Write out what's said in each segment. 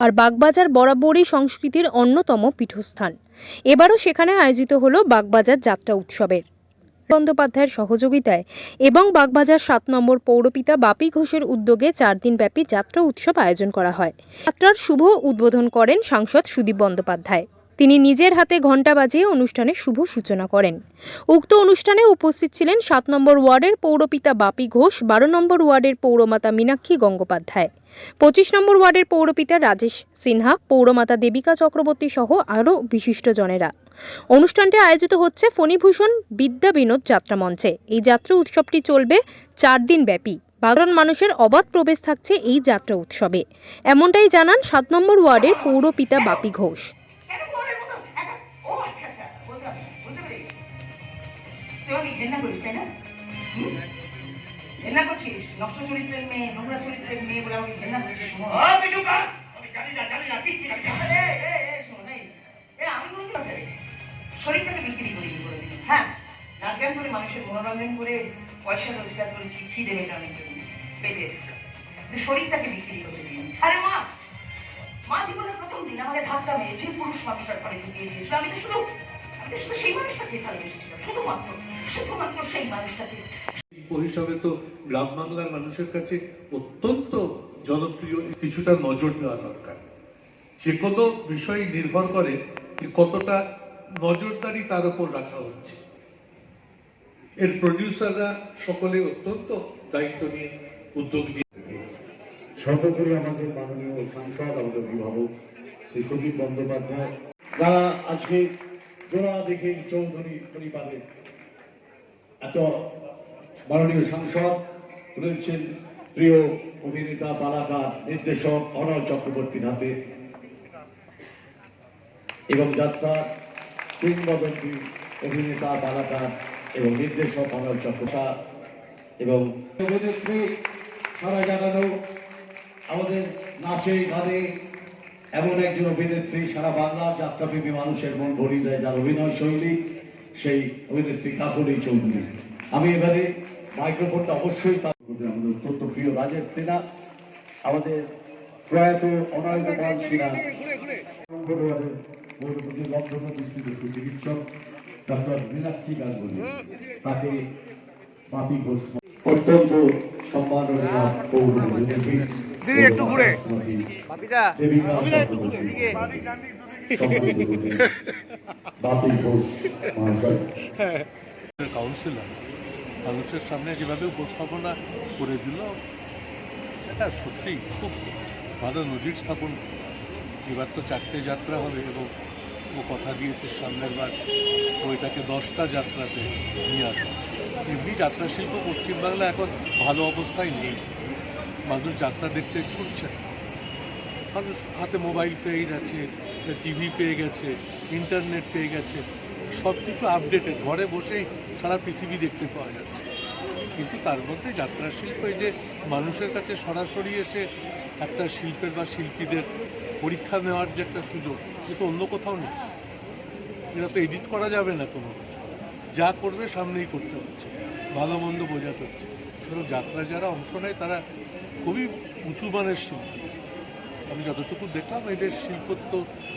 আর বাগবাজার বরাবরই সংস্কৃতির অন্যতম পীঠস্থান। এবারও সেখানে আয়োজিত হলো বাগবাজার যাত্রা উৎসবের। বন্দ্যোপাধ্যায়ের সহযোগিতায় এবং বাগবাজার সাত নম্বর পৌরপিতা বাপি ঘোষের উদ্যোগে চার দিনব্যাপী যাত্রা উৎসব আয়োজন করা হয়। যাত্রার শুভ উদ্বোধন করেন সাংসদ সুদীপ বন্দ্যোপাধ্যায়। তিনি নিজের হাতে ঘণ্টা বাজিয়ে অনুষ্ঠানের শুভ সূচনা করেন। উক্ত অনুষ্ঠানে উপস্থিত ছিলেন সাত নম্বর ওয়ার্ডের পৌরপিতা বাপি ঘোষ, বারো নম্বর ওয়ার্ডের পৌরমাতা মীনাক্ষী গঙ্গোপাধ্যায়, পঁচিশ নম্বর ওয়ার্ডের পৌরপিতা রাজেশ সিনহা, পৌরমাতা দেবিকা চক্রবর্তী সহ আরও বিশিষ্টজনেরা অনুষ্ঠানটি আয়োজিত হচ্ছে ফণীভূষণ বিদ্যা বিনোদ যাত্রা মঞ্চে। এই যাত্রা উৎসবটি চলবে চার দিন ব্যাপী। সাধারণ মানুষের অবাধ প্রবেশ থাকছে এই যাত্রা উৎসবে। এমনটাই জানান সাত নম্বর ওয়ার্ডের পৌরপিতা বাপি ঘোষ। কেন বলের মতো একটা ও আচ্ছা আচ্ছা বুঝতে পারলাম, বুঝতে পেরেছি তুই আমাকে ঘেন্না করিস তাই না ঘেন্না করছিস নষ্ট চরিত্রের মেয়ে নোংরা চরিত্রের মেয়ে বলে আমাকে ঘেন্না করছিস শোনো। আপনি চুপ কর। আমি জানি না, জানি না, কিচ্ছু জানি না। এ, এ, এ, শোনো, এই, এ, আমি কোনো কথা শরীরটাকে বিক্রি করি করে? হ্যাঁ নাচ গান করে মানুষের মনোরঞ্জন করে পয়সা রোজগার করেছি খিদে মেটানোর জন্য পেটে শরীরটাকে বিক্রি করতে দিই আরে মা মা জীবনের প্রথম দিন আমাকে ধাক্কা মেরে যে পুরুষ মানুষটার ঘরে ঢুকিয়ে দিয়েছিল। আমি তো শুধু আমি তো শুধু সেই মানুষটাকে ভালোবেসেছিলাম শুধুমাত্র শুধুমাত্র সেই মানুষটাকে। হিসাবে তো গ্রাম বাংলার মানুষের কাছে অত্যন্ত জনপ্রিয় কিছুটা নজর দেওয়া দরকার। যে কোনো বিষয় নির্ভর করে যে কতটা নজরদারি তার উপর রাখা হচ্ছে। এর প্রডিউসাররা সকলে অত্যন্ত দায়িত্ব নিয়ে উদ্যোগ নিয়ে সর্বোপরি আমাদের মাননীয় সাংসদ আমাদের অভিভাবক শ্রী বন্দ্যোপাধ্যায়, যারা আজকে জোড়া দেখে চৌধুরী পরিবারের এত মাননীয় সাংসদ রয়েছেন, প্রিয় অভিনেতা, পালাকার, নির্দেশক অনল চক্রবর্তীর হাতে এবং যাত্রা কিংবদন্তি অভিনেতা, পালাকার এবং নির্দেশক অনল চক্রবর্তী। এবং অভিনেত্রী সারা জানানো আমাদের নাচে, গানে এমন একজন অভিনেত্রী সারা বাংলার যাত্রাপ্রেমী মানুষের মন ভরিয়ে দেয় যার অভিনয় শৈলী সেই অভিনেত্রী কাকুলি চৌধুরী। আমি এবারে মাইক্রোফোনটা অবশ্যই আমাদের অত্যন্ত প্রিয় রাজেশ সিনহা আমাদের প্রয়াত অনয় গোপাল সিনহা। পরিবারের পৌরপতি লগ্ন সুচিকিৎসক ডক্টর মীনাক্ষী গাঙ্গুলি। তাকে বাপি ঘোষ অত্যন্ত সম্মাননীয় পৌর অভিনেত্রী দিদি একটু ঘুরে। কাউন্সিলর মানুষের সামনে যেভাবে উপস্থাপনা করে দিল, এটা সত্যি খুব ভালো নজির স্থাপন এবার তো চারটে যাত্রা হবে এবং ও কথা দিয়েছে সামনের বার ও এটাকে দশটা যাত্রাতে নিয়ে আসবে এমনি যাত্রা শিল্প পশ্চিমবাংলা এখন ভালো অবস্থায় নেই। মানুষ যাত্রা দেখতে ছুটছে মানুষ হাতে মোবাইল পেয়ে গেছে, টিভি পেয়ে গেছে, ইন্টারনেট পেয়ে গেছে সব কিছু আপডেটেড ঘরে বসেই সারা পৃথিবী দেখতে পাওয়া যাচ্ছে। কিন্তু তার মধ্যে যাত্রা শিল্প, এই যে মানুষের কাছে সরাসরি এসে একটা শিল্পের বা শিল্পীদের পরীক্ষা নেওয়ার যে একটা সুযোগ সে তো অন্য কোথাও নেই। এটা তো এডিট করা যাবে না কোনো কিছু। যা করবে সামনেই করতে হচ্ছে। ভালো মন্দ বোঝাতে হচ্ছে। যাত্রা যারা অংশ নেয়, তারা খুবই উঁচু মানের শিল্পী। আমি যতটুকু দেখলাম এদের শিল্পত্ব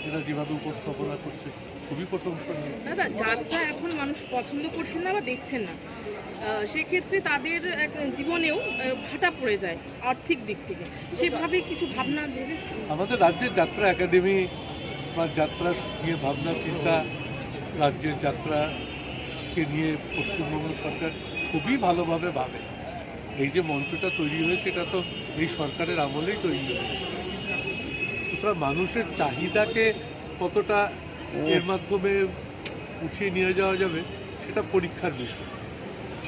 এরা যেভাবে উপস্থাপনা করছে খুবই প্রশংসনীয়। দাদা যাত্রা এখন মানুষ পছন্দ করছেন না বা দেখছেন না সেক্ষেত্রে তাদের এক জীবনেও ভাটা পড়ে যায় আর্থিক দিক থেকে। সেভাবে কিছু ভাবনা ভেবে আমাদের রাজ্যের যাত্রা একাডেমি বা যাত্রা নিয়ে ভাবনা চিন্তা রাজ্যের যাত্রাকে নিয়ে পশ্চিমবঙ্গ সরকার খুবই ভালোভাবে ভাবে। এই যে মঞ্চটা তৈরি হয়েছে এটা তো এই সরকারের আমলেই তৈরি হয়েছে। সুতরাং মানুষের চাহিদাকে কতটা এর মাধ্যমে উঠিয়ে নিয়ে যাওয়া যাবে সেটা পরীক্ষার বিষয়।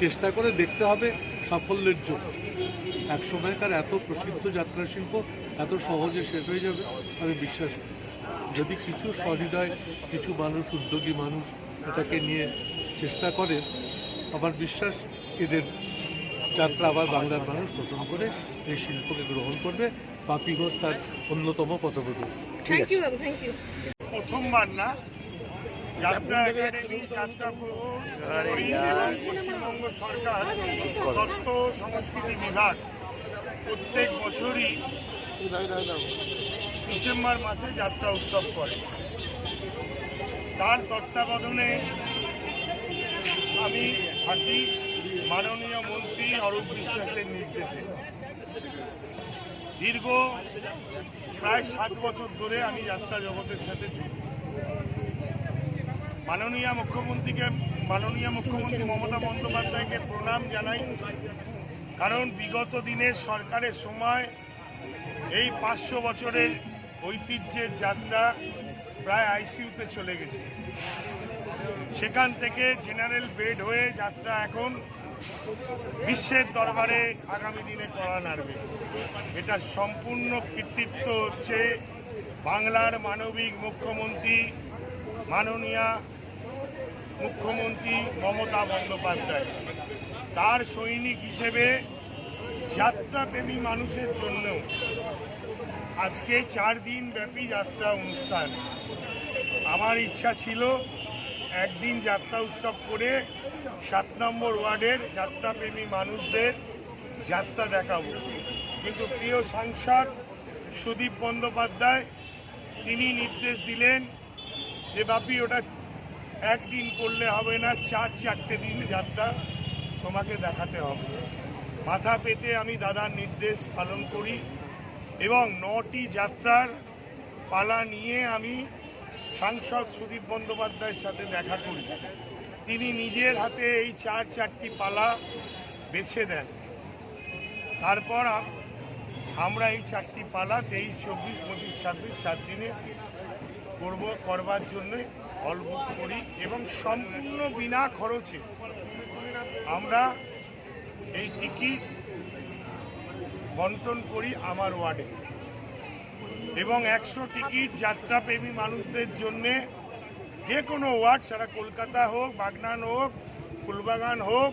চেষ্টা করে দেখতে হবে সাফল্যের জন্য এক সময়কার এত প্রসিদ্ধ যাত্রা শিল্প এত সহজে শেষ হয়ে যাবে আমি বিশ্বাস করি। যদি কিছু সহৃদয় কিছু মানুষ উদ্যোগী মানুষ এটাকে নিয়ে চেষ্টা করে আমার বিশ্বাস এদের যাত্রা আবার বাংলার মানুষ নতুন করে এই শিল্পকে গ্রহণ করবে। বাপি ঘোষ তার অন্যতম পথপ্রদর্শক প্রথমবার না যাত্রা একাডেমি যাত্রা পশ্চিমবঙ্গ সরকার ও সংস্কৃতি বিভাগ প্রত্যেক বছরই ডিসেম্বর মাসে যাত্রা উৎসব করে। তার তত্ত্বাবধানে আমি থাকি মাননীয় অরূপ বিশ্বাসের নির্দেশে। দীর্ঘ প্রায় সাত বছর ধরে আমি যাত্রা জগতের সাথে যুক্ত। মাননীয় মুখ্যমন্ত্রীকে, মাননীয় মুখ্যমন্ত্রী মমতা বন্দ্যোপাধ্যায়কে প্রণাম জানাই। কারণ বিগত দিনের সরকারের সময় এই পাঁচশো বছরের ঐতিহ্যের যাত্রা প্রায় আইসিইউতে চলে গেছে। সেখান থেকে জেনারেল বেড হয়ে যাত্রা এখন বিশ্বের দরবারে আগামী দিনে করা নাড়বে। এটা সম্পূর্ণ কৃতিত্ব হচ্ছে বাংলার মানবিক মুখ্যমন্ত্রী, মাননীয়া মুখ্যমন্ত্রী মমতা বন্দ্যোপাধ্যায়। তার সৈনিক হিসেবে যাত্রাপ্রেমী মানুষের জন্য আজকে চার দিন ব্যাপী যাত্রা অনুষ্ঠান। আমার ইচ্ছা ছিল একদিন যাত্রা উৎসব করে সাত নম্বর ওয়ার্ডের যাত্রাপ্রেমী মানুষদের যাত্রা দেখাবো। কিন্তু প্রিয় সাংসদ সুদীপ বন্দ্যোপাধ্যায়, তিনি নির্দেশ দিলেন যে, বাপি, ওটা একদিন করলে হবে না, চার চারটে দিন যাত্রা তোমাকে দেখাতে হবে। মাথা পেতে আমি দাদার নির্দেশ পালন করি এবং নটি যাত্রার পালা নিয়ে আমি সাংসদ সুদীপ বন্দ্যোপাধ্যায়ের সাথে দেখা করি। তিনি নিজের হাতে এই চার চারটি পালা বেছে দেন। তারপর আমরা এই চারটি পালা তেইশ, চব্বিশ, পঁচিশ, ছাব্বিশ চার দিনে করব, করবার জন্য অল্প করি এবং সম্পূর্ণ বিনা খরচে আমরা এই টিকিট বন্টন করি আমার ওয়ার্ডে। এবং একশো টিকিট যাত্রাপ্রেমী মানুষদের জন্যে যে কোনো ওয়ার্ড সেটা কলকাতা হোক, বাগনান হোক, ফুলবাগান হোক,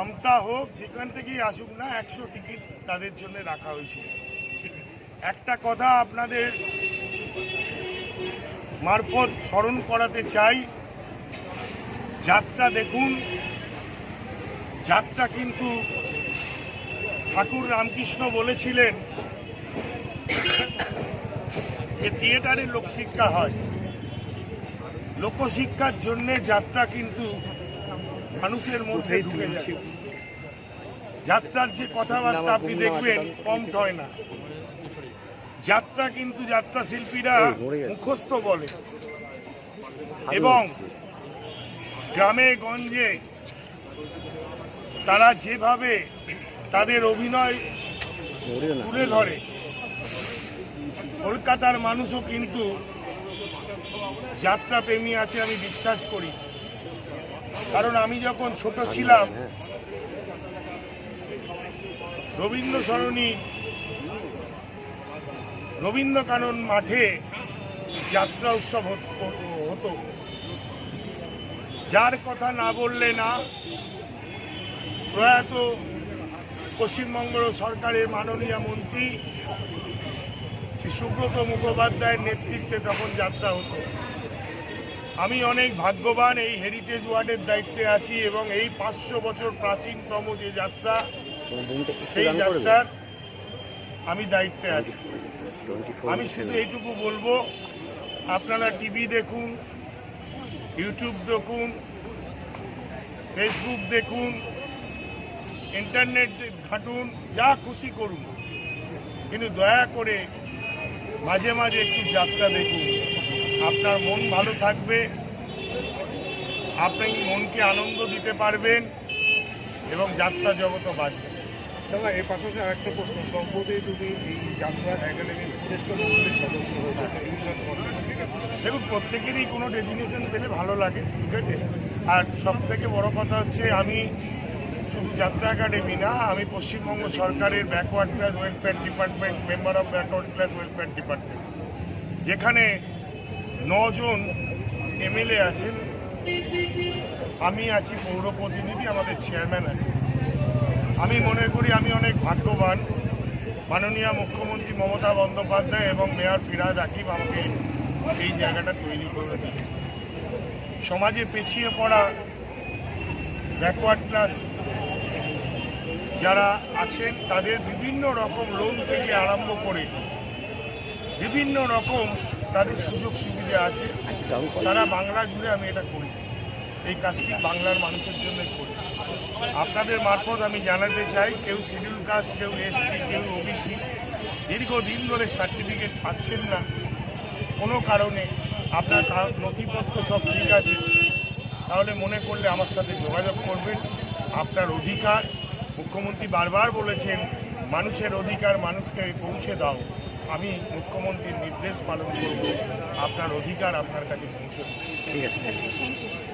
আমতা হোক, যেখান থেকেই আসুক না, একশো টিকিট তাদের জন্য রাখা হয়েছিল। একটা কথা আপনাদের মারফত স্মরণ করাতে চাই, যাত্রা দেখুন। যাত্রা কিন্তু ঠাকুর রামকৃষ্ণ বলেছিলেন যে থিয়েটারে লোকশিক্ষা হয়। লোকশিক্ষার জন্য যাত্রা কিন্তু মানুষের মধ্যে ঢুকে যায় যাত্রার যে কথাবার্তা আপনি দেখবেন কম হয় না। যাত্রা কিন্তু যাত্রা শিল্পীরা মুখস্থ বলে। এবং গ্রামে গঞ্জে তারা যেভাবে তাদের অভিনয় তুলে ধরে কলকাতার মানুষও কিন্তু যাত্রা প্রেমী আছে আমি বিশ্বাস করি। কারণ আমি যখন ছোট ছিলাম, রবীন্দ্র সরণী, রবীন্দ্রকানন মাঠে যাত্রা উৎসব হত- যার কথা না বললে না, প্রয়াত পশ্চিমবঙ্গ সরকারের মাননীয় মন্ত্রী সুব্রত মুখোপাধ্যায়ের নেতৃত্বে তখন যাত্রা হতো, আমি অনেক ভাগ্যবান এই হেরিটেজ ওয়ার্ডের দায়িত্বে আছি এবং এই পাঁচশো বছর প্রাচীনতম যে যাত্রা, সেই যাত্রার আমি দায়িত্বে আছি। আমি শুধু এইটুকু বলব, আপনারা টিভি দেখুন ইউটিউব দেখুন ফেসবুক দেখুন ইন্টারনেট ঘাঁটুন, যা খুশি করুন। কিন্তু দয়া করে মাঝে মাঝে একটু যাত্রা দেখুন। আপনার মন ভালো থাকবে আপনি মনকে আনন্দ দিতে পারবেন এবং যাত্রা জগতও বাঁচবে দাদা এর পাশাপাশি আরেকটা প্রশ্ন সম্প্রতি তুমি এই যাত্রা একাডেমির উপদেষ্টা মন্ডলীর সদস্য হয়েছে? দেখুন প্রত্যেকেরই কোনো ডেজিনেশন পেলে ভালো লাগে ঠিক আছে? আর সব থেকে বড় কথা হচ্ছে আমি যাত্রা একাডেমি না, আমি পশ্চিমবঙ্গ সরকারের backward class welfare department, member of backward class welfare department. যেখানে নজন এমএলএ আছেন, আমি আছি পৌর প্রতিনিধি, আমাদের চেয়ারম্যান আছে। আমি মনে করি আমি অনেক ভাগ্যবান। মাননীয় মুখ্যমন্ত্রী মমতা বন্দ্যোপাধ্যায় এবং মেয়র ফিরাদ আকিব আমাকে এই জায়গাটা তৈরি করে দিয়েছে সমাজে পিছিয়ে পড়া ব্যাকওয়ার্ড ক্লাস যারা আছেন, তাদের বিভিন্ন রকম লোন থেকে আরম্ভ করে বিভিন্ন রকম তাদের সুযোগ সুবিধা আছে। সারা বাংলা জুড়ে আমি এটা করি। এই কাজটি বাংলার মানুষের জন্য করি। আপনাদের মারফত আমি জানাতে চাই, কেউ শিডিউল কাস্ট কেউ এসটি কেউ ওবিসি দীর্ঘদিন ধরে সার্টিফিকেট পাচ্ছেন না। কোনো কারণে আপনার নথিপত্র সব ঠিক আছে। তাহলে মনে করলে আমার সাথে যোগাযোগ করবেন। আপনার অধিকার মুখ্যমন্ত্রী বারবার বলেছেন, মানুষের অধিকার মানুষকে পৌঁছে দাও। আমি মুখ্যমন্ত্রীর নির্দেশ পালন করব। আপনার অধিকার আপনার কাছে পৌঁছে ঠিক আছে।